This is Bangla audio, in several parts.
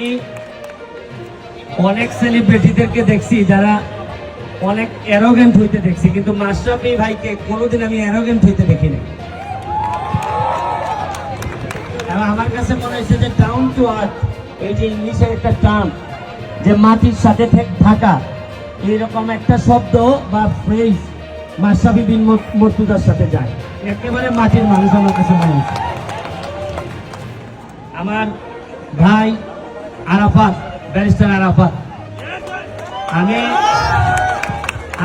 আমি অনেক সেলিব্রিটিদেরকে দেখছি যারা অনেক অ্যারোগেন্ট হইতে দেখছি, কিন্তু মাশরাফি ভাইকে কোনোদিন আমি অ্যারোগেন্ট হইতে দেখিনি। আমার কাছে মনে হয়েছে যে ডাউন টু আর্থ এই যে ইংলিশের একটা টার্ম যে মাটির সাথে থেক- এইরকম একটা শব্দ বা ফ্রেজ মাশরাফি বিন মর- মর্তুজার সাথে যায়। একেবারে মাটির মানুষ আমার কাছে মনে হয়েছে। আমার ভাই আরাফাত, ব্যারিস্টার আরাফাত। আমি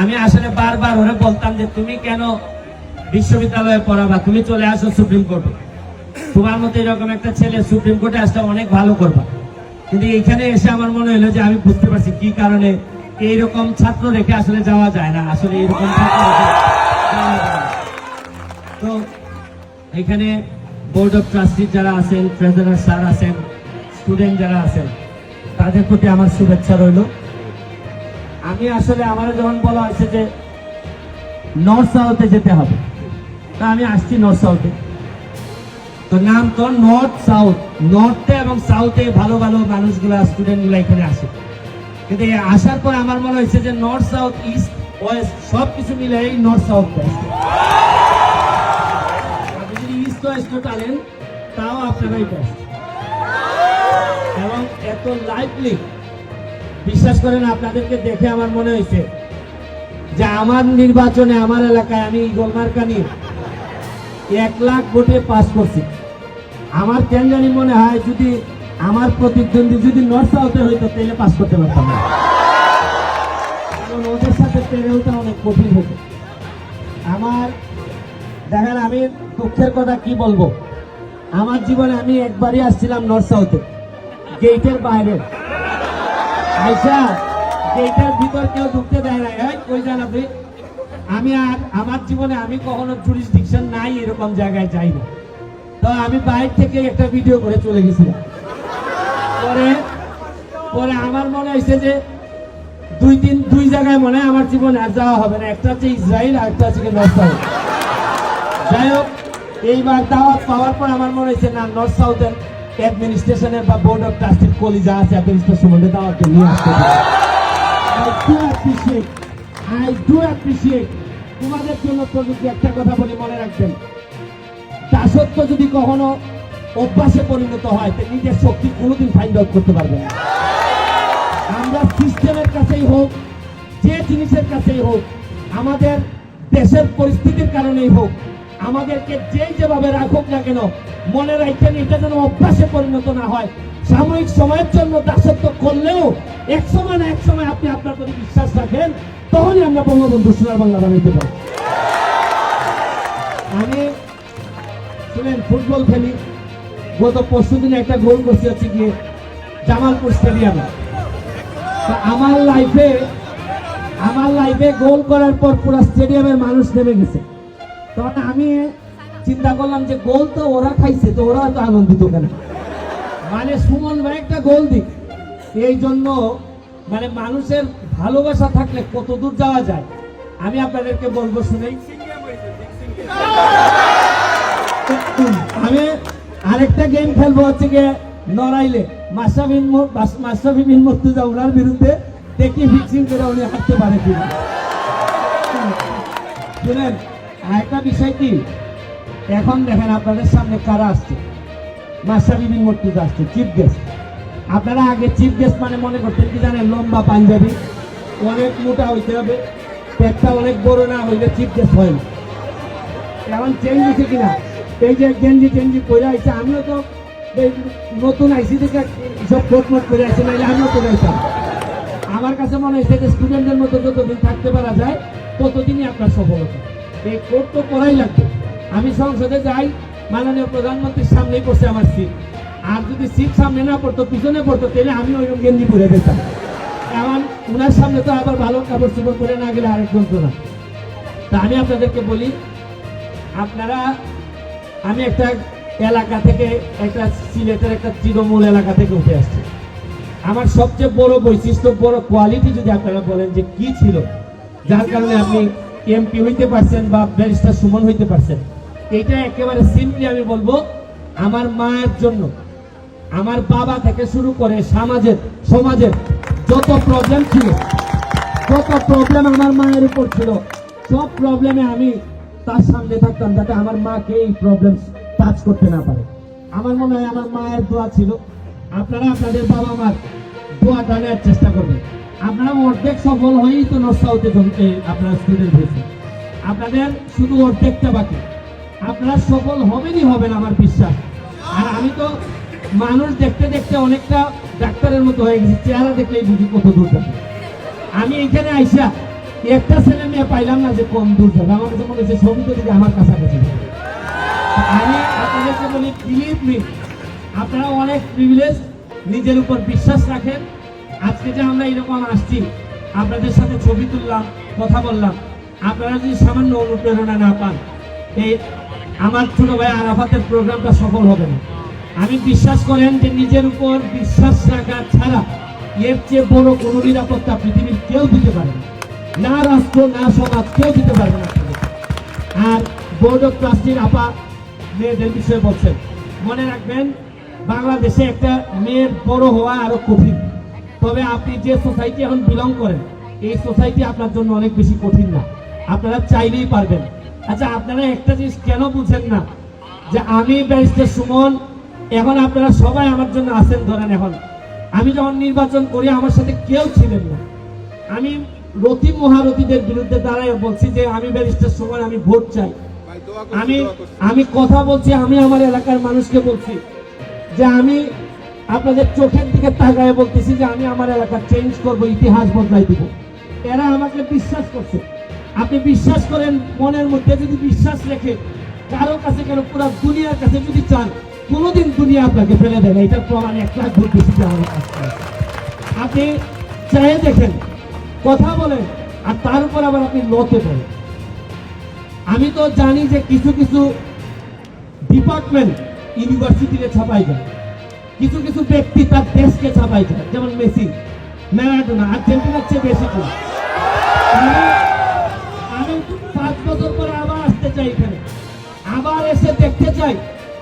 আমি আসলে বারবার ওরে বলতাম যে তুমি কেন বিশ্ববিদ্যালয়ে পড়াবা? তুমি চলে আসো সুপ্রিম কোর্টে। তোমার মতো এরকম একটা ছেলে সুপ্রিম কোর্টে আসলে অনেক ভালো করবা। কিন্তু এখানে এসে আমার মনে হলো যে আমি বুঝতে পারছি কি কারণে এইরকম ছাত্র রেখে আসলে যাওয়া যায় না। আসলে এইরকম ছাত্র। তো এখানে বোর্ড অফ ট্রাস্টি যারা আছেন ট্রেজারার স্যার আছেন স্টুডেন্ট যারা আছেন, তাদের প্রতি আমার শুভেচ্ছা রইল। আমি আসলে আমার যখন বলা হয়েছে যে নর্থ সাউথে যেতে হবে, তা আমি আসছি নর্থ সাউথে তো নাম তো নর্থ সাউথ নর্থে এবং সাউথে ভালো ভালো মানুষগুলো, স্টুডেন্টগুলো এখানে আসে। কিন্তু আসার পর আমার মনে হয়েছে যে নর্থ সাউথ ইস্ট ওয়েস্ট সব কিছু মিলে এই নর্থ সাউথ আপনি যদি ইস্ট ওয়েস্ট তাও আপনারাই বেস্ট এত লাইভলি বিশ্বাস করেন, আপনাদেরকে দেখে আমার মনে হয়েছে যে আমার নির্বাচনে আমার এলাকায় আমি গোলমার্কা নিয়ে এক লাখ ভোটে পাস করছি। আমার কেন জানি মনে হয় যদি আমার প্রতিদ্বন্দ্বী যদি নর্থ সাউথে হইতো, তাহলে পাস করতে পারতাম না। কারণ ওদের সাথে পেরেওটা অনেক কঠিন হতো। আমার, দেখেন আমি দুঃখের কথা কি বলব? আমার জীবনে আমি একবারই আসছিলাম নর্থ সাউথে গেটের বাইরে। আইসা গেটের ভিতর কেউ ঢুকতে দেয় না কই যান আপনি? আমি আর আমার জীবনে আমি কখনো জুরিসডিকশন নাই এরকম জায়গায় যাই না তো আমি বাইরে থেকে একটা ভিডিও করে চলে গেছিলাম। পরে পরে আমার মনে হয়েছে যে দুই দিন দুই জায়গায় মনে হয় আমার জীবনে আর যাওয়া হবে না। একটা হচ্ছে ইসরায়েল আর একটা হচ্ছে নর্থ সাউথ। যাই হোক, এইবার দাওয়াত পাওয়ার পর আমার মনে হয়েছে না, নর্থ সাউথের অ্যাডমিনিস্ট্রেশনের বা বোর্ড অফ ট্রাস্টির কলিজা আছে অ্যাডমিনিস্ট্রেশন মধ্যে দাওয়াত নিয়ে আসতে I do appreciate I do appreciate তোমাদের জন্য তো যদি একটা কথা বলি মনে রাখবেন। দাসত্ব যদি কখনো অভ্যাসে পরিণত হয়, তো নিজের শক্তি কোনোদিন ফাইন্ড আউট করতে পারবে না। আমরা সিস্টেমের কাছেই হোক, যে জিনিসের কাছেই হোক, আমাদের দেশের পরিস্থিতির কারণেই হোক আমাদেরকে যেই যেভাবে রাখুক না কেন, মনে রাখছেন এটা যেন অভ্যাসে পরিণত না হয়। সাময়িক সময়ের জন্য দাসত্ব করলেও এক সময় না এক সময় আপনি আপনার প্রতি বিশ্বাস রাখেন, তখনই আমরা বঙ্গবন্ধু সোনার বাংলা বানাইতে পারি আমি শুনেন, ফুটবল খেলি। গত পরশু দিনে একটা গোল করছি হচ্ছে গিয়ে জামালপুর স্টেডিয়ামে। আমার লাইফে আমার লাইফে গোল করার পর পুরো স্টেডিয়ামের মানুষ নেমে গেছে। তখন আমি চিন্তা করলাম যে গোল তো ওরা খাইছে, তো ওরা তো আনন্দিত কেন? মানে সুমন ভাই একটা গোল দিক। এই জন্য মানে মানুষের ভালোবাসা থাকলে কত দূর যাওয়া যায়? আমি আপনাদেরকে বলব শুনেই। আমি আরেকটা গেম খেলব হচ্ছে গিয়ে নড়াইলে। মাসাবিন মাসাবি বিন মুর্তুজা ওনার বিরুদ্ধে দেখি ফিক্সিং করে উনি হাঁটতে পারে কিনা। শুনেন আরেকটা বিষয় কি? এখন দেখেন আপনাদের সামনে কারা আসছে? মাস্টার বিন মুর্তুজা আসছে চিফ গেস্ট আপনারা আগে চিফ গেস্ট মানে মনে করতেন কি জানেন, লম্বা পাঞ্জাবি, অনেক মোটা হইতে হবে, পেটটা অনেক বড় না হইলে চিফ গেস্ট হয় না। এখন চেঞ্জ হয়েছে কিনা? এই যে গেঞ্জি টেঞ্জি করে আইছে, আমিও তো নতুন আইসি থেকে সব কোট মোট করে আসছে নাইলে আমিও তো যাইতাম আমার কাছে মনে হয়েছে যে স্টুডেন্টদের মতো যতদিন থাকতে পারা যায়, ততদিনই আপনার সফলতা। কোট তো করাই লাগবে। আমি সংসদে যাই, মাননীয় প্রধানমন্ত্রীর সামনেই পড়ছে আমার সিট আর যদি সিট সামনে না পড়তো, পিছনে পড়তো, তাহলে আমি ওই গেঞ্জি পরে যেতাম এখন উনার সামনে তো আবার ভালো কাপড় চোপড় করে না গেলে আরেক যন্ত্রণা তা আমি আপনাদেরকে বলি, আপনারা, আমি একটা এলাকা থেকে, একটা সিলেটের একটা তৃণমূল এলাকা থেকে উঠে আসছি। আমার সবচেয়ে বড় বৈশিষ্ট্য, বড় কোয়ালিটি যদি আপনারা বলেন যে কি ছিল, যার কারণে আপনি এমপি হইতে পারছেন বা ব্যারিস্টার সুমন হইতে পারছেন, এটা একেবারে সিম্পলি আমি বলব, আমার মায়ের জন্য, আমার বাবা থেকে শুরু করে সমাজের সমাজের যত প্রবলেম ছিল, যত প্রবলেম আমার মায়ের উপর ছিল, সব প্রবলেমে আমি তার সামনে থাকতাম যাতে আমার মাকে এই প্রবলেম টাচ করতে না পারে। আমার মনে হয় আমার মায়ের দোয়া ছিল, আপনারা আপনাদের বাবা মার দোয়াটা নেওয়ার চেষ্টা করবেন। আপনারা অর্ধেক সফল হয়েই তো নর্থ সাউথে আপনারা স্টুডেন্ট হয়েছে আপনাদের শুধু অর্ধেকটা বাকি। আপনারা সফল হবেনই হবেন আমার বিশ্বাস। আর আমি তো মানুষ দেখতে দেখতে অনেকটা ডাক্তারের মতো হয়ে গেছি, চেহারা দেখলেই বুঝি কত দূর যাবে। আমি এখানে আইসা একটা ছেলে মেয়ে পাইলাম না যে কম দূর যাবে। আমার কাছে মনে হচ্ছে ছবি তো দিকে আমার কাছাকাছি আমি আপনাদেরকে বলি বিলিভ মি আপনারা অনেক প্রিভিলেজ নিজের উপর বিশ্বাস রাখেন। আজকে যে আমরা এরকম আসছি, আপনাদের সাথে ছবি তুললাম, কথা বললাম, আপনারা যদি সামান্য অনুপ্রেরণা না পান, এই আমার ছোট ভাই আরাফাতের প্রোগ্রামটা সফল হবে না। আমি বিশ্বাস করেন যে নিজের উপর বিশ্বাস রাখা ছাড়া এর চেয়ে বড় কোনো নিরাপত্তা পৃথিবীর কেউ দিতে পারে না। না রাষ্ট্র, না সমাজ, কেউ দিতে পারবে না। আর বোর্ড অফ ট্রাস্টির আপা মেয়েদের বিষয়ে বলছেন, মনে রাখবেন, বাংলাদেশে একটা মেয়ের বড় হওয়া আরও কঠিন। তবে আপনি যে সোসাইটি এখন বিলং করেন এই সোসাইটি আপনার জন্য অনেক বেশি কঠিন না। আপনারা চাইলেই পারবেন। আচ্ছা আপনারা একটা জিনিস কেন বুঝেন না? যে আমি ব্যারিস্টার সুমন এখন আপনারা সবাই আমার জন্য আছেন ধরেন এখন। আমি যখন নির্বাচন করি আমার সাথে কেউ ছিলেন না। আমি রতি মহারথীদের বিরুদ্ধে দাঁড়ায় বলছি যে আমি ব্যারিস্টার সুমন আমি ভোট চাই। আমি আমি কথা বলছি আমি আমার এলাকার মানুষকে বলছি যে আমি আপনাদের চোখের দিকে তাকায় বলতেছি যে আমি আমার এলাকা চেঞ্জ করব, ইতিহাস বদলাই দিব। এরা আমাকে বিশ্বাস করছে। আপনি বিশ্বাস করেন, মনের মধ্যে যদি বিশ্বাস রেখে কারও কাছে কেন পুরো দুনিয়ার কাছে যদি চান, কোনোদিন দুনিয়া আপনাকে ফেলে দেবে এটার প্রমাণ এক লাখ ভোট বেশি। আপনি চায়ে দেখেন, কথা বলেন, আর তার উপর আবার আপনি লতে বলেন আমি তো জানি যে কিছু কিছু ডিপার্টমেন্ট ইউনিভার্সিটিতে ছাপাই যায়। কিছু কিছু ব্যক্তি তার দেশকে ছাপাই যেমন মেসি, ম্যারাডোনা, আর্জেন্টিনার চেয়ে বেশি করে আমি- পাঁচ বছর পরে আবার আসতে চাই এখানে। আবার এসে দেখতে চাই,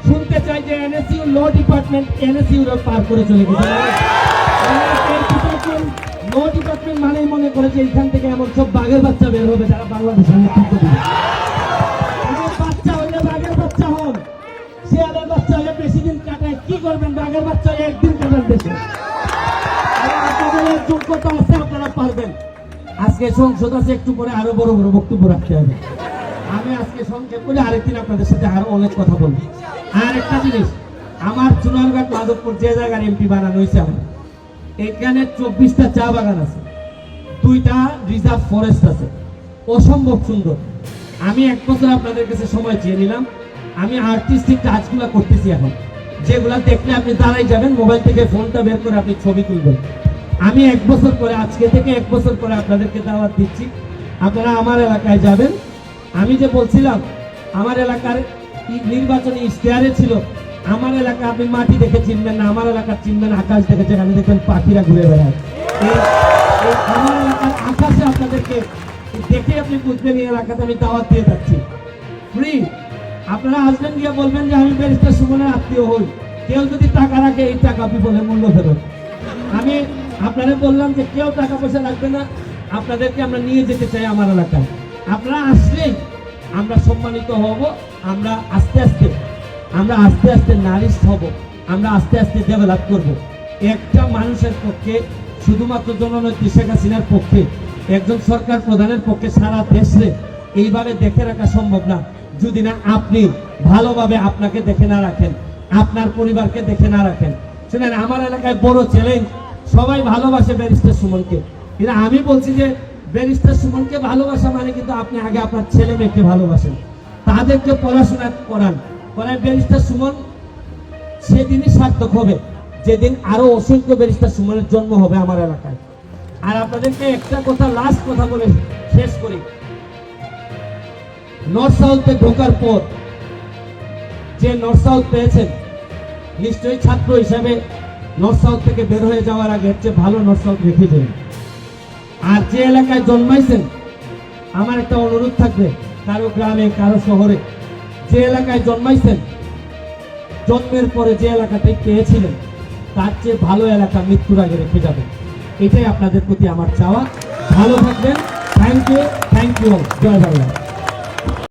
শুনতে চাই যে এনএসইউ ল ডিপার্টমেন্ট, এনএসইউ পার করে চলে গেছে। ল ডিপার্টমেন্ট মানেই মনে করে যে এখান থেকে এমন সব বাঘের বাচ্চা বের হবে যারা বাংলাদেশের করবেন বাচ্চা একদিন কাটান দেশে আপনাদের যোগ্যতা আছে, আপনারা পারবেন। আজকে সংসদ আছে, একটু পরে আরও বড় বড় বক্তব্য রাখতে হবে। আমি আজকে সংক্ষেপ করে আরেকদিন আপনাদের সাথে আরও অনেক কথা বলব। আর একটা জিনিস, আমার চুনারঘাট মাধবপুর যে জায়গার এমপি বানানো হয়েছে আমার, এখানে চব্বিশটা চা বাগান আছে, দুইটা রিজার্ভ ফরেস্ট আছে। অসম্ভব সুন্দর। আমি এক বছর আপনাদের কাছে সময় চেয়ে নিলাম। আমি আর্টিস্টিক কাজগুলো করতেছি এখন। যেগুলা দেখলে আপনি দাঁড়াই যাবেন, মোবাইল থেকে ফোনটা বের করে আপনি ছবি তুলবেন। আমি এক বছর পরে, আজকে থেকে এক বছর পরে আপনাদেরকে দাওয়াত দিচ্ছি। আপনারা আমার এলাকায় যাবেন। আমি যে বলছিলাম, আমার এলাকার নির্বাচনী ইশতেহারে ছিল, আমার এলাকা আপনি মাটি দেখে চিনবেন না, আমার এলাকা চিনবেন আকাশ দেখে যেখানে দেখবেন পাখিরা ঘুরে বেড়ায়। আমার এলাকার আকাশে আপনাদেরকে দেখে আপনি বুঝবেন, এই এলাকাতে আমি দাওয়াত দিয়ে যাচ্ছি। ফ্রি আপনারা আসবেন গিয়ে বলবেন যে, আমি ব্যারিস্টার সুমনের আত্মীয় হই। কেউ যদি টাকা রাখে, এই টাকা বিপদের মূল্য ফেরত। আমি আপনারা বললাম যে, কেউ টাকা পয়সা রাখবে না। আপনাদেরকে আমরা নিয়ে যেতে চাই আমার এলাকায়। আপনারা আসলেই আমরা সম্মানিত হব। আমরা আস্তে আস্তে, আমরা আস্তে আস্তে নারিশ হব। আমরা আস্তে আস্তে ডেভেলপ করব। একটা মানুষের পক্ষে, শুধুমাত্র জননেত্রী শেখ হাসিনার পক্ষে, একজন সরকার প্রধানের পক্ষে সারা দেশে এইভাবে দেখে রাখা সম্ভব না। যদি না আপনি ভালোভাবে আপনাকে দেখে না রাখেন, আপনার পরিবারকে দেখে না রাখেন। শুনেন, আমার এলাকায় বড় চ্যালেঞ্জ সবাই ভালোবাসে ব্যারিস্টার সুমনকে। কিন্তু আমি বলছি যে ব্যারিস্টার সুমনকে ভালোবাসা মানে কিন্তু আপনি আগে আপনার ছেলে মেয়েকে ভালোবাসেন। তাদেরকে পড়াশোনা করান। করায় ব্যারিস্টার সুমন, সেদিনই সার্থক হবে। যেদিন আরও অসংখ্য ব্যারিস্টার সুমনের জন্ম হবে আমার এলাকায়। আর আপনাদেরকে একটা কথা লাস্ট কথা বলে শেষ করি। নর্থ সাউথে ঢোকার পর যে নর্থ সাউথ পেয়েছেন, নিশ্চয়ই ছাত্র হিসাবে নর্থ সাউথ থেকে বের হয়ে যাওয়ার আগে চেয়ে ভালো নর্থ সাউথ রেখে দেবেন আর যে এলাকায় জন্মাইছেন, আমার একটা অনুরোধ থাকবে, কারও গ্রামে, কারও শহরে, যে এলাকায় জন্মাইছেন, জন্মের পরে যে এলাকাতে পেয়েছিলেন, তার চেয়ে ভালো এলাকা মৃত্যুর আগে রেখে যাবেন। এটাই আপনাদের প্রতি আমার চাওয়া। ভালো থাকবেন। থ্যাংক ইউ থ্যাংক ইউ জয় বাংলা।